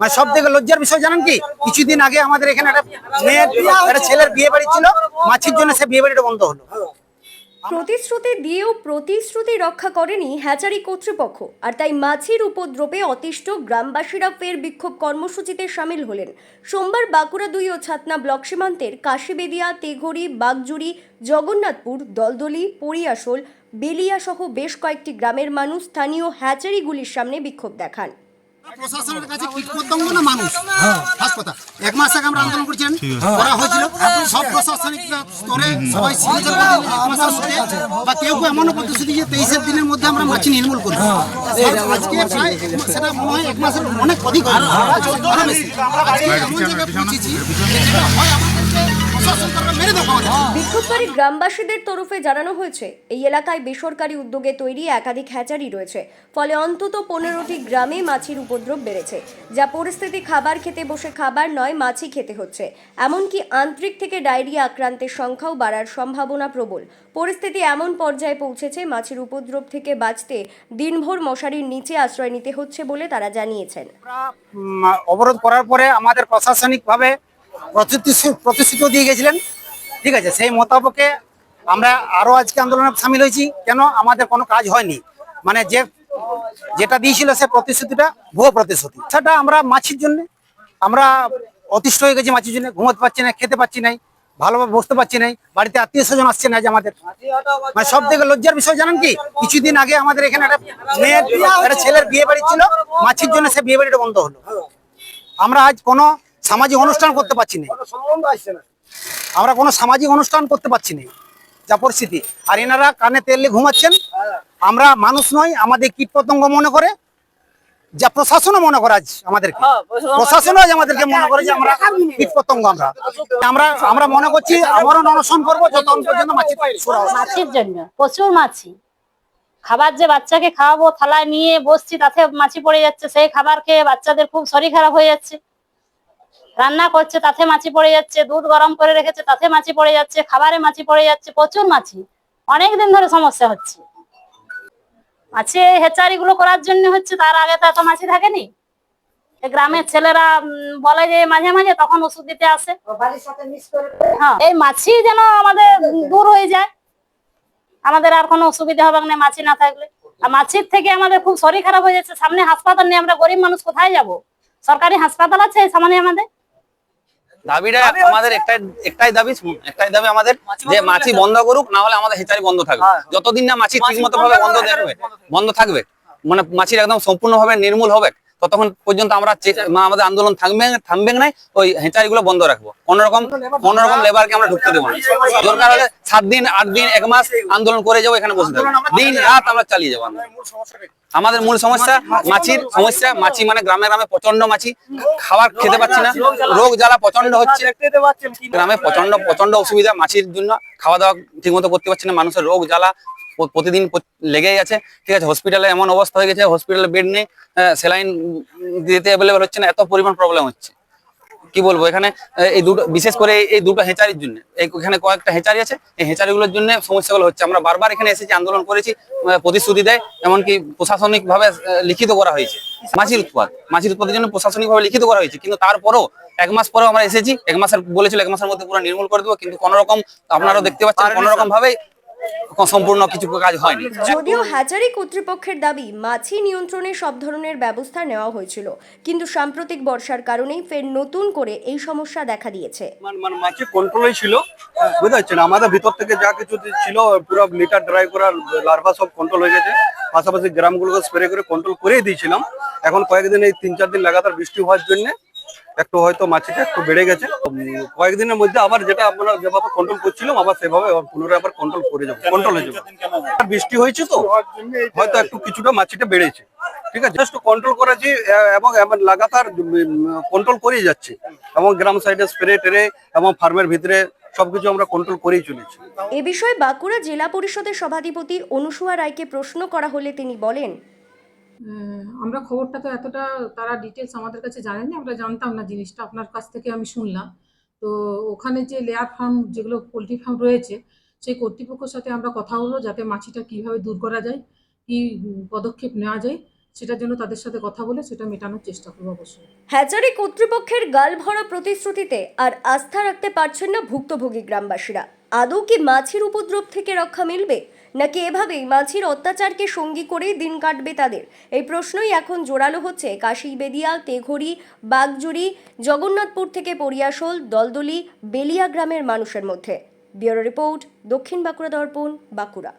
মানে সব থেকে লজ্জার বিষয় জানেন কি? কিছুদিন আগে আমাদের এখানে একটা মেয়ের ছেলের বিয়ে বাড়ি ছিল। মাছির জন্য সে বিয়ে বাড়িটা বন্ধ হলো। প্রতিশ্রুতি দিয়েও প্রতিশ্রুতি রক্ষা করেনি হ্যাচারি কর্তৃপক্ষ। আর তাই মাছির উপদ্রবে অতিষ্ঠ গ্রামবাসীরা ফের বিক্ষোভ কর্মসূচিতে সামিল হলেন। সোমবার বাঁকুড়া দুই ও ছাতনা ব্লক সীমান্তের কাশিবেদিয়া, তেঘড়ি, বাগজুড়ি, জগন্নাথপুর, দলদলি, পরিয়াশোল বেলিয়া সহ বেশ কয়েকটি গ্রামের মানুষ স্থানীয় হ্যাচারিগুলির সামনে বিক্ষোভ দেখান। প্রশাসনের কাছে কীট পতঙ্গ না মানুষ? ফার্স্ট কথা। এক মাস আগে আমরা আন্দোলন করছিলাম করা হয়েছিল। সব প্রশাসনিক স্তরে সবাই সিগনেচার এক মাসের মধ্যে। বা কেউ কেউ এমনও প্রতিশ্রুতি যে তেইশের দিনের মধ্যে আমরা মাছি নির্মূল করব। আজকে প্রায় সেটা মনে হয় এক মাসের অনেক অধিক হয়। আরও বেশি। আজকে এমন জায়গায় পৌঁছেছি যেটা হয় আমাদেরকে তারা মেরে দেওয়া বিক্ষোভকারী গ্রামবাসীদের তরফে জানানো হয়েছে এই এলাকায় বেসরকারি উদ্যোগে তৈরি একাধিক হ্যাচারি রয়েছে। ফলে অন্তত পনেরোটি গ্রামে মাছির উপদ্রব বেড়েছে যা পরিস্থিতি খাবার খেতে বসে খাবার নয় মাছি খেতে হচ্ছে। এমনকি আন্ত্রিক থেকে ডায়রিয়া আক্রান্তের সংখ্যাও বাড়ার সম্ভাবনা প্রবল। পরিস্থিতি এমন পর্যায়ে পৌঁছেছে মাছির উপদ্রব থেকে বাঁচতে দিনভর মশারির নিচে আশ্রয় নিতে হচ্ছে বলে তারা জানিয়েছেন। অবরোধ করার পরে আমাদের প্রশাসনিকভাবে প্রতিশ্রুতি দিয়ে গেছিলেন। ঠিক আছে, সেই মোতাবেকে আমরা আরও আজকে আন্দোলনে সামিল হয়েছি। কেন? আমাদের কোনো কাজ হয়নি। মানে যে, যেটা দিয়েছিল সে প্রতিশ্রুতিটা ভুয়ো প্রতিশ্রুতি। সেটা আমরা মাছির জন্য, আমরা অতিষ্ঠ হয়ে গেছি মাছির জন্য। ঘুমোতে পারছি না খেতে পারছি নাই, ভালোভাবে বসতে পারছি নাই। বাড়িতে আত্মীয় স্বজন আসছে না যে আমাদের। মানে সব থেকে লজ্জার বিষয় জানেন কি? কিছুদিন আগে আমাদের এখানে একটা মেয়ের ছেলের বিয়ে বাড়ি ছিল। মাছির জন্য সে বিয়ে বাড়িটা বন্ধ হলো। আমরা আজ কোনো সামাজিক অনুষ্ঠান করতে পারছি না। আমরা কোনো সামাজিক অনুষ্ঠান করতে পারছি না। যা পরিস্থিতি। আর এনারা কানে তেল দিয়ে ঘুমাচ্ছেন। আমরা মানুষ নয় আমাদের কীট পতঙ্গ মনে করে। যা প্রশাসনও মনে করে আজ আমাদেরকে। প্রশাসনও আজ আমাদেরকে মনে করে যে আমরা কীট পতঙ্গ আমরা। আমরা আমরা মনে করছি আমরও অনশন করব যতক্ষণ পর্যন্ত মাছি মাছির জন্য প্রচুর মাছি। খাবার যে বাচ্চাকে খাওয়াবো থালায় নিয়ে বসছি তাতে মাছি পড়ে যাচ্ছে। সেই খাবার খেয়ে বাচ্চাদের খুব শরীর খারাপ হয়ে যাচ্ছে। রান্না করছে তাতে মাছি পড়ে যাচ্ছে দুধ গরম করে রেখেছে তাতে মাছি পড়ে যাচ্ছে খাবারে মাছি পড়ে যাচ্ছে প্রচুর মাছি। অনেক দিন ধরে সমস্যা হচ্ছে। মাছি এই হেচারি গুলো করার জন্য হচ্ছে তার আগে তো এত মাছি থাকেনি। গ্রামের ছেলেরা বলে যে মাঝে মাঝে তখন ওষুধ দিতে আসে। হ্যাঁ এই মাছি যেন আমাদের দূর হয়ে যায়। আমাদের আর কোনো অসুবিধা হবে না মাছি না থাকলে। আর মাছির থেকে আমাদের খুব শরীর খারাপ হয়ে যাচ্ছে। সামনে হাসপাতাল নেই আমরা গরিব মানুষ কোথায় যাব? সরকারি হাসপাতাল আছে সামনে আমাদের? দাবিটা আমাদের একটাই একটাই দাবি একটাই দাবি আমাদের যে মাছি বন্ধ করুক না হলে আমাদের হেচারি বন্ধ থাকবে। যতদিন না মাছি ঠিক মতো ভাবে বন্ধ থাকবে বন্ধ থাকবে। মানে মাছির একদম সম্পূর্ণ ভাবে নির্মূল হবে। ততক্ষণ পর্যন্ত আমরা আমাদের আন্দোলন থাকবে থামবে নাই ওই হেচারি গুলো বন্ধ রাখব। কোন রকম কোন রকম লেবারকে আমরা ঢুকতে দেবো না। দরকার হলে সাত দিন, আট দিন, এক মাস আন্দোলন করে যাব, এখানে বসে থাকব। দিন, রাত আমরা চালিয়ে যাব আমাদের মূল সমস্যা মাছির সমস্যা। মাছি মানে গ্রামে গ্রামে প্রচণ্ড মাছি। খাবার খেতে পাচ্ছি না। রোগ জ্বালা প্রচণ্ড হচ্ছে। গ্রামে প্রচণ্ড প্রচণ্ড অসুবিধা মাছির জন্য। খাওয়া দাওয়া ঠিক মতো করতে পারছি না। মানুষের রোগ জ্বালা প্রতিদিন লেগেই আছে। ঠিক আছে হসপিটালে এমন অবস্থা হয়ে গেছে হসপিটালে বেড নেই স্যালাইন দিতে অ্যাভেলেবেল হচ্ছে না এত পরিমাণ প্রবলেম হচ্ছে। কি বলব এখানে এই দুটো বিশেষ করে এই- দুটো হেঁচারির জন্য এখানে কয়েকটা হেঁচারি আছে এই হেঁচারিগুলোর জন্য সমস্যাগুলো হচ্ছে। আমরা বারবার এখানে এসেছি আন্দোলন করেছি প্রতিশ্রুতি দেয় এমনকি প্রশাসনিক ভাবে লিখিত করা হয়েছে। মাছির উৎপাদ মাছির উৎপাদের জন্য প্রশাসনিক ভাবে লিখিত করা হয়েছে। কিন্তু তারপরেও এক মাস পরেও আমরা এসেছি এক মাসের বলেছিল এক মাসের মধ্যে পুরো নির্মূল করে দেবো কিন্তু কোন রকম আপনারাও দেখতে পাচ্ছেন কোন রকম ভাবে সম্পূর্ণ কিছু কাজ হয়নি। যদিও হ্যাচারি কর্তৃপক্ষের দাবি মাছি নিয়ন্ত্রণে সব ধরনের ব্যবস্থা নেওয়া হয়েছিল। কিন্তু সাম্প্রতিক বর্ষার কারণেই ফের নতুন করে এই সমস্যা দেখা দিয়েছে। মানে মানে মাছি কন্ট্রোলেই ছিল বুঝতে পারছেন আমাদের ভিতর থেকে যা কিছু ছিল পুরো লিটার ড্রাই করার লার্ভা সব কন্ট্রোল হয়ে গেছে। পাশাপাশি গ্রামগুলোকে স্প্রে করে কন্ট্রোল করেই দিয়েছিলাম। এখন কয়েকদিন এই তিন চার দিন লাগাতার বৃষ্টি হওয়ার জন্য একটু হয়তো মাছিটা একটু বেড়ে গেছে। কয়েকদিনের মধ্যে আবার যেটা আমরা যেভাবে কন্ট্রোল করছিলাম, আবার সেভাবে পুনরায় আবার কন্ট্রোল করে যাব কন্ট্রোল হয়ে যাবে। বৃষ্টি হয়েছে তো, হয়তো একটু কিছুটা মাছিটা বেড়েছে, ঠিক আছে? জাস্ট কন্ট্রোল করেছি এবং এমন লাগাতার কন্ট্রোল করেই যাচ্ছে। এবং গ্রাম সাইডে স্প্রে টেরে, এবং ফার্মের ভিতরে সবকিছু আমরা কন্ট্রোল করেই চলেছি। এ বিষয়ে বাঁকুড়া জেলা পরিষদের সভাধিপতি অনুসুয়া রায়কে প্রশ্ন করা হলে তিনি বলেন আমরা খবরটা তো এতটা, তারা ডিটেলস আমাদের কাছে জানেনি আমরা জানতাম না জিনিসটা, আপনার কাছ থেকে আমি শুনলাম। তো ওখানে যে লেয়ার ফার্ম যেগুলো পোলট্রি ফার্ম রয়েছে, সেই কর্তৃপক্ষের সাথে আমরা কথা হলো, যাতে মাছিটা কীভাবে দূর করা যায়, কি পদক্ষেপ নেওয়া যায়। সেটার জন্য তাদের সাথে কথা বলে সেটা মেটানোর চেষ্টা করব অবশ্যই। হ্যাচারি কর্তৃপক্ষের গাল ভরা প্রতিশ্রুতিতে আর আস্থা রাখতে পারছেন না ভুক্তভোগী গ্রামবাসীরা। আদৌ কি মাছির উপদ্রব থেকে রক্ষা মিলবে? নাকি এভাবেই মাছির অত্যাচারকে সঙ্গী করেই দিন কাটবে তাদের? এই প্রশ্নই এখন জোরালো হচ্ছে। কাশিবেদিয়া তেঘড়ি, বাগজুড়ি, জগন্নাথপুর থেকে পরিয়াশোল, দলদলি, বেলিয়া গ্রামের মানুষের মধ্যে। ব্যুরো রিপোর্ট, দক্ষিণ বাঁকুড়া দর্পণ, বাঁকুড়া।